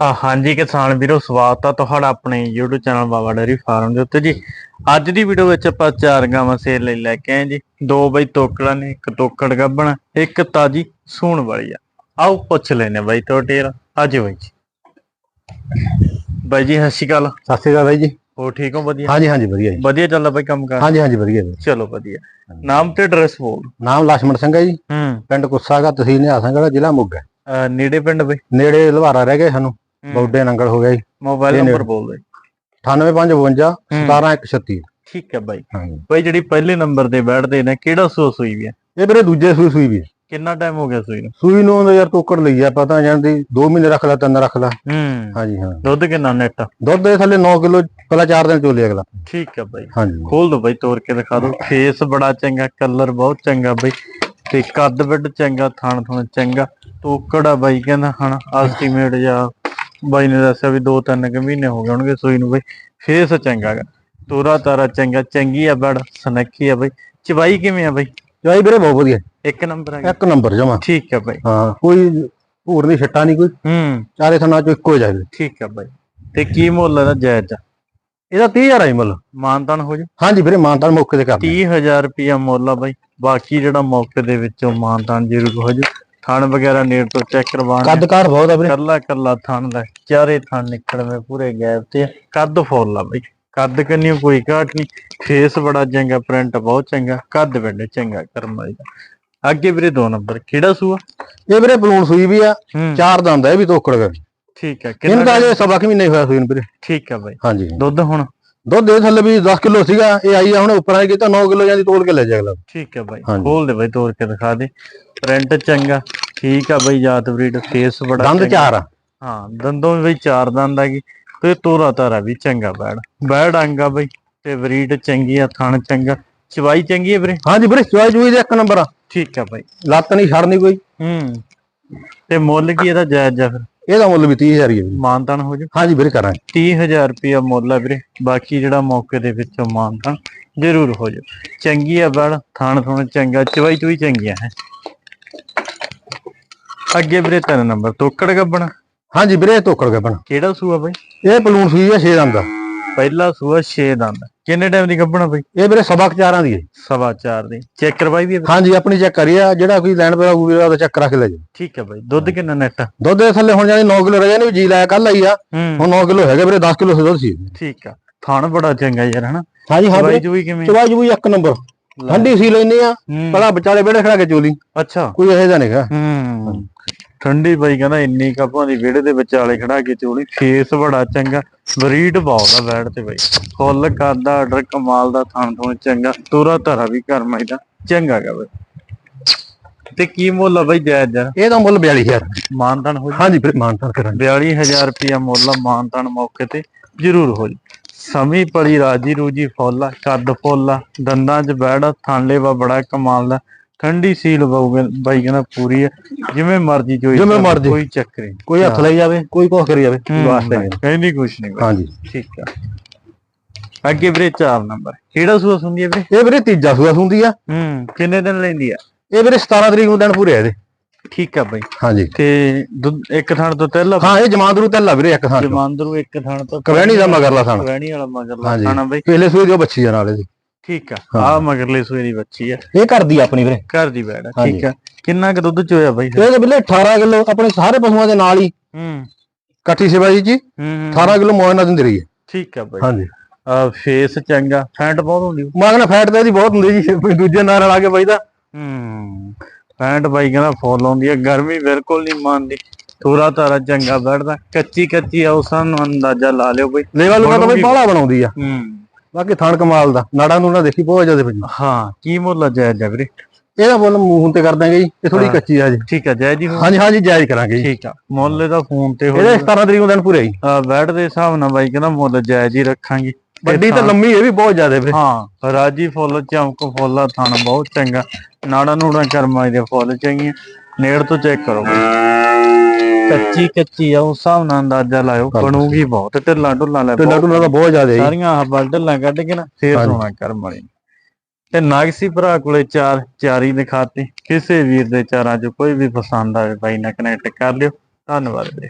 ਆ ਹਾਂਜੀ ਕਿਸਾਨ ਵੀਰੋ ਸਵਾਗਤ ਆ ਤੁਹਾਡਾ ਆਪਣੇ YouTube channel Baba dairy farm ਦੇ ਉੱਤੇ ਜੀ। ਅੱਜ ਦੀ ਵੀਡੀਓ ਵਿੱਚ ਆਪਾਂ ਚਾਰ ਗਾਵਾਂ ਸੇਲ ਲਈ ਲੈ ਕੇ ਆਏ ਜੀ। ਦੋ ਬਈ ਤੋਕੜਾਂ ਨੇ ਇੱਕ ਤੋਕੜ ਗੱਭਣ ਇੱਕ ਤਾਜੀ ਸੂਣ ਵਾਲੀ ਆ। ਆਓ ਪੁੱਛ ਲੈਨੇ ਬਾਈ ਤੁਹਾਡੇ ਅੱਜ ਬਾਈ ਜੀ। ਬਾਈ ਜੀ ਸਤਿ ਸ਼੍ਰੀ ਅਕਾਲ। ਸਤਿ ਸ਼੍ਰੀ ਅਕਾਲ ਬਾਈ ਜੀ। ਹੋ ਠੀਕ ਹੋ? ਵਧੀਆ? ਹਾਂਜੀ ਹਾਂਜੀ ਵਧੀਆ ਜੀ। ਵਧੀਆ ਚੱਲਦਾ ਬਾਈ ਕੰਮ ਕਾਰ? ਹਾਂਜੀ ਹਾਂਜੀ ਵਧੀਆ ਜੀ। ਚਲੋ ਵਧੀਆ। ਨਾਮ ਤੇ ਐਡਰੈਸ ਬੋਲ। ਨਾਮ ਲక్ష్మణ ਸਿੰਘ ਹੈ ਜੀ। ਪਿੰਡ ਕੁੱਸਾਗਾ ਤਹਿਸੀਲ ਨਿਹਾਸਗੜ੍ਹ ਜ਼ਿਲ੍ਹਾ ਮੋਗਾ। ਨੇੜੇ ਪਿੰਡ ਬਈ? ਨੇੜੇ ਲਵਾਰਾ ਰਹਿ ਗਏ ਸਾਨੂੰ। ਬੌਡੇ ਨੰਗਲ ਹੋ ਗਿਆ ਜੀ। Mobile number. ਬੋਲ ਦੇ। 9852 17136 ਠੀਕ ਹੈ ਬਾਈ। ਹਾਂਜੀ। ਬਾਈ ਜਿਹੜੀ ਪਹਿਲੇ ਨੰਬਰ ਤੇ ਬੈਠਦੇ ਨੇ ਕਿਹੜਾ ਸੋ ਸੂਈ ਵੀ ਆ ਇਹ ਵੀਰੇ ਦੂਜੇ ਸੂਈ ਸੂਈ ਵੀ। ਹੈ। ਕਿੰਨਾ ਟਾਈਮ ਹੋ ਗਿਆ ਸੂਈ ਨੂੰ? ਸੂਈ ਨੂੰ ਤਾਂ ਯਾਰ ਟੋਕੜ ਲਈ ਆ ਪਤਾ ਜਾਂਦੀ 2 ਮਹੀਨੇ ਰੱਖ ਲੈ ਤਿੰਨ ਰੱਖ ਲੈ। ਹੂੰ। ਹਾਂਜੀ ਹਾਂ। ਦੁੱਧ ਕਿੰਨਾ ਨੈਟ ਦੁੱਧ ਦੇ ਥੱਲੇ 9 ਕਿਲੋ ਪਹਿਲਾਂ 4 ਦਿਨ ਚੋਲੇ ਅਗਲਾ। ਠੀਕ ਹੈ ਬਾਈ। ਹਾਂਜੀ। ਖੋਲ ਦੋ ਬਾਈ ਤੋੜ ਕੇ ਦਿਖਾ ਦੋ। ਫੇਸ ਬੜਾ ਚੰਗਾ ਕਲਰ ਬਹੁਤ ਚੰਗਾ ਬਾਈ। ਤੇ ਕੱਦ ਵਿੱਡ ਚੰਗਾ ਥਣ ਥਣ ਚੰਗਾ। ਤੋਕੜਾ ਬਾਈ ਕਹਿੰਦਾ ਹਣ ਐਸਟੀਮੇਟ ਜਾਂ ਬਾਈ ਨੇ ਦੱਸਿਆ ਵੀ 2-3 ਕੁ ਮਹੀਨੇ ਹੋ ਗਏ ਹੋਣਗੇ ਸੂਈ ਨੂੰ ਬਾਈ ਫੇਸ ਚੰਗਾ ਗਾ। ਤੋਰਾ ਤਾਰਾ ਚੰਗਾ ਚੰਗੀ ਆ ਬੜ ਸਨੱਖੀ ਆ ਬਾਈ। ਚਵਾਈ ਕਿਵੇਂ ਆ ਬਾਈ? ਚਾਈ ਵੀਰੇ ਬਹੁਤ ਵਧੀਆ। ਇੱਕ ਨੰਬਰ ਆ ਇੱਕ ਨੰਬਰ ਜਮਾ। ਠੀਕ ਹੈ ਬਾਈ। ਹਾਂ ਕੋਈ ਭੂਰ ਨਹੀਂ ਛੱਟਾ ਨਹੀਂ ਕੋਈ। ਹੂੰ। ਚਾਰੇ ਥਣਾ ਚੋਂ ਇੱਕੋ ਜਾਵੇ ਠੀਕ ਹੈ ਬਾਈ। ਤੇ ਕੀ ਮੁੱਲ ਇਹਦਾ ਜਾਇਜ਼? ਆ ਇਹਦਾ 30000 ਆਈ ਮੁੱਲ। ਮਾਨਤਾਨ ਹੋ ਜਾ? ਹਾਂਜੀ ਵੀਰੇ ਮਾਨਤਾਨ ਮੌਕੇ ਤੇ ਕਰਦੇ 30000 ਰੁਪਿਆ ਮੁੱਲ ਆ ਬਾਈ। ਬਾਕੀ ਜਿਹੜਾ ਮੌਕੇ ਦੇ ਵਿੱਚੋਂ ਮਾਨਤਾਨ ਜ਼ਰੂਰ ਹੋ ਜੂ। ਥਣ ਵਗੈਰਾ ਨੇੜ ਤੋਂ ਚੈੱਕ ਕਰਵਾਉਣ ਕੱਦ ਕਾਠ ਬਹੁਤ ਆ ਵੀਰੇ। ਕੱਲਾ ਕੱਲਾ ਥਣ ਲੈ ਚਾਰੇ ਥਣ ਨਿਕਲਵੇਂ ਪੂਰੇ ਗੈਪ ਤੇ। ਕੱਦ ਫੁੱਲ ਆ ਬਾਈ। ਕੱਦ ਕੰਨੀ ਕੋਈ ਘਾਟ ਨਹੀਂ ਫੇਸ ਬੜਾ ਚੰਗਾ ਪ੍ਰਿੰਟ ਬਹੁਤ ਚੰਗਾ ਕੱਦ ਵੱਡੇ ਚੰਗਾ ਕਰਮ ਵਾਲੀ ਦਾ। ਅੱਗੇ ਵੀਰੇ ਦੋ ਨੰਬਰ ਕਿਹੜਾ ਸੂਆ? ਇਹ ਵੀਰੇ ਬਲੂਨ ਸੂਈ ਵੀ ਆ ਚਾਰ ਦੰਦ ਆ ਇਹ ਵੀ ਤੋਕੜ ਗਏ ਠੀਕ ਹੈ ਕਿੰਨਾ ਅਜੇ ਸਵਾ ਕੁ ਮਹੀਨੇ ਹੋਇਆ ਸੂਈ ਨੂੰ ਵੀਰੇ। ਠੀਕ ਹੈ ਬਾਈ। ਹਾਂਜੀ। ਦੁੱਧ ਹੁਣ? ਦੁੱਧ ਦੇ ਥੱਲੇ ਵੀ 10 ਕਿਲੋ ਸੀਗਾ ਇਹ ਆਈ ਆ ਹੁਣ ਉੱਪਰ ਆ ਕੀਤਾ 9 ਕਿਲੋ ਜਾਂਦੀ ਤੋੜ ਕੇ ਲੈ ਜਾ ਅਗਲਾ ਠੀਕ ਹੈ ਬਾਈ ਹਾਂਜੀ। ਖੋਲ ਦੇ ਬਾਈ ਤੋੜ ਕੇ ਦਿਖਾ ਦੇ। ਪ੍ਰਿੰਟ ਚੰਗਾ ਠੀਕ ਆ ਬਾਈ ਜਾਤ ਬਰੀਡ ਫੇਸ ਬੜਾ ਦੰਦ ਚੰਗਾ। ਚਾਰ ਆ। ਹਾਂ ਦੰਦੋਂ ਵੀ ਬਈ ਚਾਰ ਦੰਦ ਆ ਗਈ ਤੇ ਤੋਰਾ ਤਾਰਾ ਵੀ ਚੰਗਾ ਬੈੜ ਬੈੜ ਅੰਗਾ ਬਈ ਤੇ ਬਰੀਡ ਚੰਗੀ ਆ ਥਣ ਚੰਗਾ ਚਵਾਈ ਚੰਗੀ ਆ ਵੀਰੇ? ਹਾਂਜੀ ਵੀਰੇ ਚੋਈ ਚੂਈ ਦੇ ਇੱਕ ਨੰਬਰ ਆ। ਠੀਕ ਆ ਬਾਈ। ਲੱਤ ਨਹੀਂ ਛੜਨੀ ਕੋਈ। ਹੂੰ ਤੇ ਮੁੱਲ ਕੀ ਇਹਦਾ ਜਾਇਜ਼ ਆ ਫਿਰ? ਇਹਦਾ ਮੁੱਲ ਵੀ 30000 ਹੀ ਹੈ ਵੀਰੇ ਮਾਨਤਾਨ ਹੋ ਜਾ? ਹਾਂਜੀ ਵੀਰੇ ਕਰਾਂਗੇ। 30000 ਰੁਪਿਆ ਮੁੱਲ ਆ ਵੀਰੇ। ਬਾਕੀ ਜਿਹੜਾ ਮੌਕੇ ਦੇ ਵਿੱਚੋਂ ਮਾਨਤਾਨ ਜ਼ਰੂਰ ਹੋ ਜਾ। ਚੰਗੀ ਆ ਬੈੜ ਥਣ ਥਣ ਚੰਗਾ ਚਵਾਈ ਚੂਈ ਚੰਗੀ ਆ ਹੈ। ਅੱਗੇ ਵੀਰੇ ਤਿੰਨ ਨੰਬਰ ਤੋਕੜ ਗੱਬਣ। ਹਾਂਜੀ ਵੀਰੇ ਤੋਕੜ ਗਿਆ ਬਣ ਕਿਹੜਾ ਸੂਆ ਬਾਈ? ਇਹ ਬਲੂਨ ਸੂਈ ਆ 6 ਦੰਦ ਦਾ। ਪਹਿਲਾ ਸੂਆ 6 ਦੰਦ। ਕਿੰਨੇ ਟਾਈਮ ਦੀ ਗੱਬਣਾ ਬਾਈ? ਇਹ ਵੀਰੇ ਸਵਾ ਚਾਰਾਂ ਦੀ ਹੈ ਸਵਾ ਚਾਰ ਦੀ। ਚੈੱਕ ਕਰਵਾਈ ਹੈ? ਹਾਂਜੀ ਆਪਣੀ ਚੈੱਕ ਕਰੀ ਆ। ਜਿਹੜਾ ਕੋਈ ਲੈਣ ਪੈ ਵੀਰੇ ਉਹਦਾ ਚੈੱਕ ਕਰਾ ਕੇ ਲੈ ਜਾ ਠੀਕ ਹੈ ਬਾਈ। ਦੁੱਧ ਕਿੰਨਾ ਨੈਟ ਦੁੱਧ ਦੇ ਥੱਲੇ ਹੁਣ ਜਾਂਦੀ 9 ਕਿਲੋ ਰਹਿ ਜਾਣੀ ਵੀ ਜੀ ਲਾਇਆ ਕੱਲ ਆਈ ਆ। ਹੁਣ 9 ਕਿਲੋ ਹੈਗੇ ਵੀਰੇ 10 ਕਿਲੋ ਦੁੱਧ ਸੀ ਠੀਕ ਆ। ਥਣ ਬੜਾ ਚੰਗਾ ਯਾਰ ਹਨਾ? ਹਾਂਜੀ ਹਾਂ ਬਾਈ ਜੂਈ ਕਿਵੇਂ? ਚਵਾਈ ਚੂਈ ਇੱਕ ਨੰਬਰ। ਠੰਡੀ ਸੀ ਲੈਨੇ ਆ। ਪਹਿਲਾਂ ਵਿਚਾਲੇ ਬੇੜੇ ਖੜਾ ਕੇ ਚੋਲੀ। ਅੱਛਾ। ਕੋਈ ਇਹੋ ਜਿਹਾ ਨਹੀਂਗਾ ਹੂੰ। ਠੰਡੀ ਬਾਈ ਕਹਿੰਦਾ ਇੰਨੀ ਕਾਪਾਂ ਦੀ ਵਿਹੜੇ ਦੇ ਵਿਚਾਲੇ ਖੜਾ ਕੇ ਚੋਲੀ ਫੇਸ ਬੜਾ ਚੰਗਾ ਬਰੀਡ ਬਹੁਤ ਆ ਬੈਡ ਤੇ ਬਾਈ। ਫੁੱਲ ਕਰਦਾ ਆਰਡਰ ਕਮਾਲ ਦਾ ਥਣ ਥਣ ਚੰਗਾ ਤੋਰਾ ਧਰਾ ਵੀ ਘਰ ਮਾਈਦਾ ਚੰਗਾ ਗਾ ਬਾਈ। ਤੇ ਕੀ ਮੁੱਲ ਆ ਬਾਈ ਜਾਇਜ਼ ਜਰਾ ਇਹਦਾ ਮੁੱਲ 42000 ਮਾਨਤਨ ਹੋ ਹਾਂਜੀ ਵੀਰੇ ਮਾਨਤਾਨ ਕਰਾਂਗੇ। 42000 ਰੁਪਇਆ ਮੁੱਲ ਮਾਨਤਨ ਮੌਕੇ ਤੇ ਜ਼ਰੂਰ ਹੋ ਜੀ ਸਮੀ ਪੜੀ ਰਾਜੀ ਰੂਜੀ ਫੁੱਲ ਆ ਕੱਦ ਫੁੱਲ ਆ ਦੰਦਾਂ 'ਚ ਬੈੜ ਥਾਂਲੇ ਵਾ ਬੜਾ ਕਮਾਲ ਦਾ। ਠੰਡੀ ਸੀਲ ਬਾਊ ਬਾਈ ਕਹਿੰਦਾ ਪੂਰੀ ਆ ਜਿਵੇਂ ਮਰਜ਼ੀ ਚੋਈ ਜਿਵੇਂ ਮਰਜ਼ੀ। ਕੋਈ ਚੱਕਰ ਨਹੀਂ। ਕੋਈ ਹੱਥ ਲਈ ਜਾਵੇ ਕੋਈ ਕੁਛ ਕਰੀ ਜਾਵੇ ਵਾਸਤੇ ਨਹੀਂ ਕਹਿੰਦੀ ਕੁਛ ਨਹੀਂ ਹਾਂਜੀ। ਠੀਕ ਆ। ਅੱਗੇ ਵੀਰੇ 4 ਨੰਬਰ। ਕਿਹੜਾ ਸੂਆ ਸੁਣਦੀ ਹੈ ਵੀਰੇ? ਇਹ ਵੀਰੇ ਤੀਜਾ ਸੂਆ ਹੁੰਦੀ ਆ। ਹੂੰ ਕਿੰਨੇ ਦਿਨ ਲੈਂਦੀ ਆ? ਇਹ ਵੀਰੇ 17 ਤਰੀਕ ਨੂੰ ਦਿਨ ਪੂਰੇ ਆ ਇਹਦੇ। ਠੀਕ ਆ ਬਾਈ। ਹਾਂਜੀ। ਤੇ ਦੁੱਧ- ਇੱਕ ਥਣ ਤੋਂ ਪਹਿਲਾਂ ਹਾਂ ਇਹ ਜਮਾਂਦਰੂ ਤੈਲਾ ਵੀਰੇ ਇੱਕ ਥਾਂ ਚੋਂ। ਜਮਾਂਦਰੂ ਇੱਕ ਥਣ ਤੋਂ ਕਵੈਣੀ ਦਾ ਮਗਰਲਾ ਥਾਂ ਕਵੈਣੀ ਵਾਲਾ ਮਗਰਲਾ ਹਾਂਜੀ। ਥਾਣਾ ਬਾਈ। ਪਹਿਲੇ ਸੂਏ ਦੀ ਉਹ ਬੱਚੀ ਆ ਨਾਲ ਇਹਦੀ। ਠੀਕ ਆ। ਹਾਂ। ਆ ਮਗਰਲੇ ਸੂਏ ਦੀ ਬੱਚੀ ਆ। ਇਹ ਕਰਦੀ ਆਪਣੀ ਵੀਰੇ। ਘਰ ਦੀ ਬੈੜ ਆ ਹਾਂਜੀ। ਠੀਕ ਆ। ਕਿੰਨਾ ਕੁ ਦੁੱਧ ਚੋਇਆ ਬਾਈ ਇਹ ਤੇ ਵੀਰੇ 18 ਕਿਲੋ ਆਪਣੇ ਸਾਰੇ ਪਸ਼ੂਆਂ ਦੇ ਨਾਲ ਹੀ। ਹੂੰ। ਇਕੱਠੀ ਸੇਵਾ ਜੀ ਜੀ। ਹੂੰ 18 ਕਿਲੋ ਮੋਇਨਾ ਦਿੰਦੀ ਰਹੀ ਹੈ। ਠੀਕ ਆ ਬਾਈ। ਹਾਂਜੀ। ਆ ਫੇਸ ਚੰਗਾ ਫੈਂਟ ਬਹੁਤ ਹੁੰਦੀ ਮਾਗਣਾ ਫੈਟ ਤੇ ਇਹਦੀ ਬਹੁਤ ਹੁੰਦੀ ਜੀ। ਕੋਈ ਦੂਜੇ ਨਾਲ ਰਲਾ ਕੇ ਬਈਦਾ। ਹੂੰ। ਫੈਂਟ ਬਾਈ ਕਹਿੰਦਾ ਫੁੱਲ ਆਉਂਦੀ ਆ। ਗਰਮੀ ਬਿਲਕੁਲ ਨਹੀਂ ਮੰਨਦੀ। ਥੋੜਾ ਤਾਰਾ ਚੰਗਾ ਬੈਠਦਾ। ਕੱਚੀ ਕੱਚੀ ਆ ਉਸ ਨੂੰ ਅੰਦਾਜ਼ਾ ਲਾ ਲਿਓ ਬਾਈ। ਲੇਵਾ ਲੂਗਾ ਤਾਂ ਬਈ। ਬਾਹਲਾ ਬਣਾਉਂਦੀ ਆ। ਹੂੰ। ਬਾਕੀ ਥਣ ਕਮਾਲ ਦਾ ਨਾੜਾ ਨੂੰ ਨਾ ਦੇਖੀ ਬਹੁਤ ਜ਼ਿਆਦਾ ਪਈ। ਹਾਂ ਕੀ ਮੁੱਲ ਜਾਇਜ਼ ਆ ਵੀਰੇ? ਇਹਦਾ ਮੁੱਲ ਮੂੰਹ ਤੇ ਕਰ ਦਾਂਗੇ ਜੀ ਇਹ ਥੋੜੀ ਹਾਂ। ਕੱਚੀ ਆ ਜੀ ਠੀਕ ਆ ਜਾਇਜ਼ ਹੀ ਹੋ ਹਾਂਜੀ ਹਾਂਜੀ ਜਾਇਜ਼ ਕਰਾਂਗੇ ਜੀ। ਠੀਕ ਆ ਮੁੱਲ ਦਾ ਫੋਨ ਤੇ ਹੋ ਇਹਦੇ 17 ਤਰੀਕ ਨੂੰ ਦਿਨ ਪੂਰੇ ਜੀ। ਆ ਬੈਡ ਦੇ ਹਿਸਾਬ ਨਾਲ ਬਾਈ ਕਹਿੰਦਾ ਮੁੱਲ ਜਾਇਜ਼ ਹੀ ਰੱਖਾਂਗੇ। ਵੱਡੀ ਤੇ ਲੰਮੀ ਇਹ ਵੀ ਬਹੁਤ ਜ਼ਿਆਦਾ ਵੀਰੇ। ਹਾਂ ਰਾਜੀ ਫੁੱਲ ਚਮਕ ਫੁੱਲ ਥਣ ਬਹੁਤ ਚੰਗਾ। ਨਾੜਾ ਨੂੜਾ ਕਰਮਾਈ ਦੇ ਫੁੱਲ ਚੰਗੀਆਂ। ਨੇੜ ਤੋਂ ਚੈੱਕ ਕਰੋ। ਬਈ। ਕੱਚੀ ਕੱਚੀ ਆ ਉਸ ਹਿਸਾਬ ਨਾਲ ਅੰਦਾਜ਼ਾ ਲਾਇਓ ਬਣੂਗੀ ਬਹੁਤ ਢਿੱਲਾ ਢੁੱਲਾ ਲੈ ਢਿੱਲਾ ਢੁੱਲਾ ਤਾਂ ਬਹੁਤ ਜ਼ਿਆਦਾ ਜੀ। ਸਾਰੀਆਂ ਆਹ ਬਲ ਢਿੱਲਾਂ ਕੱਢ ਕੇ ਨਾ ਫੇਰ। ਸੋਣਾ ਕਰਮ ਵਾਲੀ ਤੇ ਨਾਗਸੀ ਭਰਾ ਕੋਲੇ ਚਾਰ ਚਾਰੀ ਦਿਖਾਤੀ। ਕਿਸੇ ਵੀਰ ਦੇ ਚਾਰਾਂ ਚ ਕੋਈ ਵੀ ਪਸੰਦ ਆਵੇ ਬਾਈ ਨਾਲ ਕਨੈਕਟ ਕਰ ਲਿਓ। ਧੰਨਵਾਦ ਵੀਰੇ।